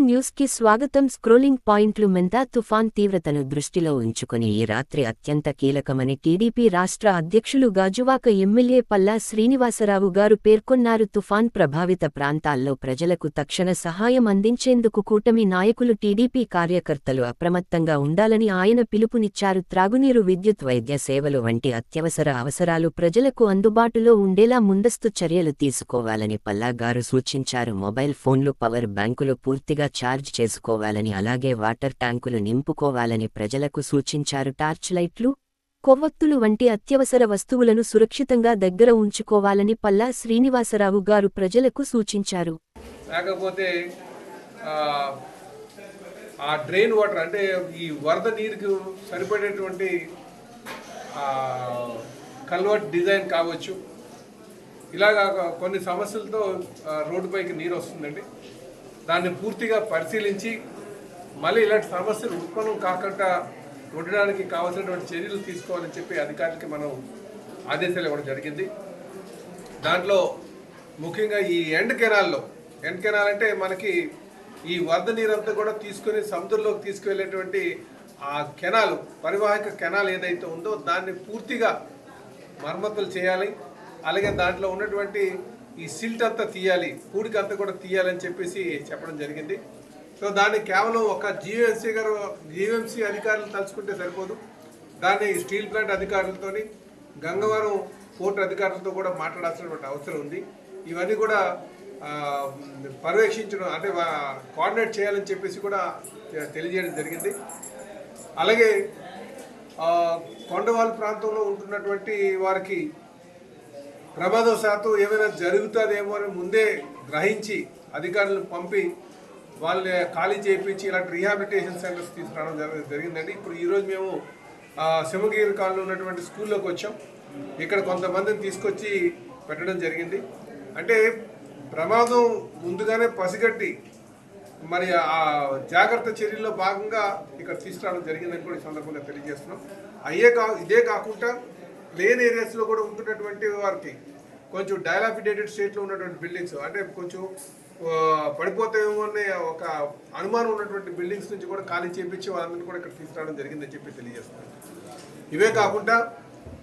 న్యూస్కి స్వాగతం. స్క్రోలింగ్ పాయింట్లు మెంతా? తుఫాన్ తీవ్రతను దృష్టిలో ఉంచుకుని ఈ రాత్రి అత్యంత కీలకమని టీడీపీ రాష్ట్ర అధ్యక్షులు గాజువాక ఎమ్మెల్యే పల్లా శ్రీనివాసరావు గారు పేర్కొన్నారు. తుఫాన్ ప్రభావిత ప్రాంతాల్లో ప్రజలకు తక్షణ సహాయం అందించేందుకు కూటమి నాయకులు టీడీపీ కార్యకర్తలు అప్రమత్తంగా ఉండాలని ఆయన పిలుపునిచ్చారు. త్రాగునీరు విద్యుత్ వైద్య సేవలు వంటి అత్యవసర అవసరాలు ప్రజలకు అందుబాటులో ఉండేలా ముందస్తు చర్యలు తీసుకోవాలని పల్లా గారు సూచించారు. మొబైల్ ఫోన్లు పవర్ బ్యాంకులు పూర్తిగా ఛార్జ్ చేసుకోవాలని అలాగే వాటర్ ట్యాంకులు నింపుకోవాలని ప్రజలకు సూచించారు. టార్చ్ లైట్లు కొవ్వొత్తులు వంటి అత్యవసర వస్తువులను సురక్షితంగా దగ్గర ఉంచుకోవాలని పల్లా శ్రీనివాసరావు గారు ప్రజలకు సూచించారు. కాకపోతే ఆ, డ్రైన్ వాటర్ అంటే ఈ వరద నీరుకు సరిపడేటువంటి కల్వర్ట్ డిజైన్ కావచ్చు. ఇలాగా కొన్ని సమస్యలతో రోడ్డుపైకి నీరు వస్తుందండి. దాన్ని పూర్తిగా పరిశీలించి మళ్ళీ ఇలాంటి సమస్యలు ఉత్పన్నం కాకుండా ఉండడానికి కావాల్సినటువంటి చర్యలు తీసుకోవాలని చెప్పి అధికారులకి మనం ఆదేశాలు ఇవ్వడం జరిగింది. దాంట్లో ముఖ్యంగా ఈ ఎండ్ కెనాల్లో ఎండ్ కెనాల్ అంటే మనకి ఈ వరద నీరంతా కూడా తీసుకుని సముద్రంలోకి తీసుకువెళ్ళేటువంటి ఆ కెనాల్ పరివాహక కెనాల్ ఏదైతే ఉందో దాన్ని పూర్తిగా మరమ్మతులు చేయాలి. అలాగే దాంట్లో ఉన్నటువంటి ఈ సిల్ట్ అంతా తీయాలి పూడికి అంతా కూడా తీయాలని చెప్పేసి చెప్పడం జరిగింది. సో దాన్ని కేవలం ఒక జీవీఎంసీ గారు జీవీఎంసీ అధికారులు తలుచుకుంటే సరిపోదు. దాన్ని స్టీల్ ప్లాంట్ అధికారులతో గంగవరం పోర్ట్ అధికారులతో కూడా మాట్లాడాల్సినటువంటి అవసరం ఉంది. ఇవన్నీ కూడా పర్యవేక్షించడం అంటే కోఆర్డినేట్ చేయాలని చెప్పేసి కూడా తెలియజేయడం జరిగింది. అలాగే కొండవాల్ కొండవాళ్ళ ప్రాంతంలో ఉంటున్నటువంటి వారికి ప్రమాదవశాత్తు ఏమైనా జరుగుతుందేమో అని ముందే గ్రహించి అధికారులను పంపి వాళ్ళని ఖాళీ చేయించి ఇలాంటి రీహాబిలిటేషన్ సెంటర్స్ తీసుకురావడం జరగ జరిగిందండి. ఇప్పుడు ఈరోజు మేము శివగిరి కాలంలో ఉన్నటువంటి స్కూల్లోకి వచ్చాం. ఇక్కడ కొంతమందిని తీసుకొచ్చి పెట్టడం జరిగింది. అంటే ప్రమాదం ముందుగానే పసిగట్టి మరి ఆ జాగ్రత్త చర్యల్లో భాగంగా ఇక్కడ తీసుకురావడం జరిగిందని కూడా ఈ సందర్భంగా తెలియజేస్తున్నాం. అయ్యే కా ఇదే కాకుండా ప్లేన్ ఏరియాస్లో కూడా ఉంటున్నటువంటి వారికి కొంచెం డైలాఫిడేటెడ్ స్టేట్లో ఉన్నటువంటి బిల్డింగ్స్ అంటే కొంచెం పడిపోతాయేమో అనే ఒక అనుమానం ఉన్నటువంటి బిల్డింగ్స్ నుంచి కూడా ఖాళీ చేపించి వాళ్ళందరినీ కూడా ఇక్కడ తీసుకురావడం జరిగిందని చెప్పి తెలియజేస్తున్నాం ఇవే కాకుండా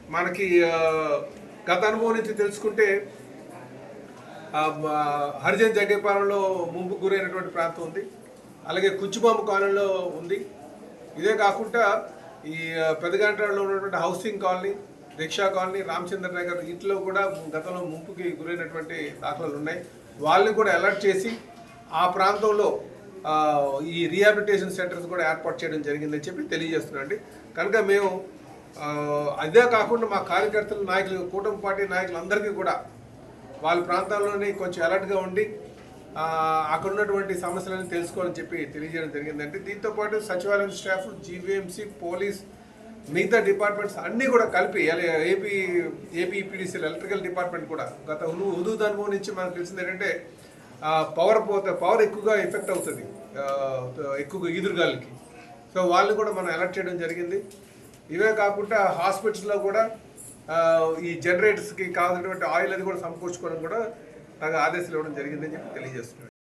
మనకి గత అనుభవం నుంచి తెలుసుకుంటే హరిజన్ జగ్గపాలెంలో ముంపు గురైనటువంటి ప్రాంతం ఉంది. అలాగే కుచ్చుబాంబు కాలనీలో ఉంది. ఇదే కాకుండా ఈ ఆ, ఉన్నటువంటి housing colony rickshaw colony Ramachandra Nagar ఇంట్లో కూడా గతంలో ముంపుకి గురైనటువంటి దాఖలాలు ఉన్నాయి. వాళ్ళని కూడా అలర్ట్ చేసి ఆ ప్రాంతంలో ఈ రీహాబిలిటేషన్ సెంటర్స్ కూడా ఏర్పాటు చేయడం జరిగిందని చెప్పి తెలియజేస్తున్నాండి కనుక మేము అదే కాకుండా మా కార్యకర్తలు నాయకులు కూటమి పార్టీ నాయకులందరికీ కూడా వాళ్ళ ప్రాంతాల్లోనే కొంచెం అలర్ట్గా ఉండి అక్కడ ఉన్నటువంటి సమస్యలను తెలుసుకోవాలని చెప్పి తెలియజేయడం జరిగిందంటే దీంతో పాటు సచివాలయం స్టాఫ్ జీవీఎంసీ పోలీస్ మిగతా డిపార్ట్మెంట్స్ అన్నీ కూడా కలిపి ఏపీ ఏపీ ఎలక్ట్రికల్ డిపార్ట్మెంట్ కూడా గత హుదు అనుభవం నుంచి మనకు తెలిసింది ఏంటంటే పవర్ పోతే పవర్ ఎక్కువగా ఎఫెక్ట్ అవుతుంది ఎక్కువగా ఈదురుగాలికి. సో వాళ్ళని కూడా మనం అలర్ట్ చేయడం జరిగింది. ఇవే కాకుండా హాస్పిటల్స్లో కూడా ఈ జనరేటర్స్కి కావాల్సినటువంటి ఆయిల్ అది కూడా సమకూర్చుకోవడం కూడా తగ్గ ఆదేశాలు ఇవ్వడం జరిగిందని చెప్పి తెలియజేస్తున్నాను.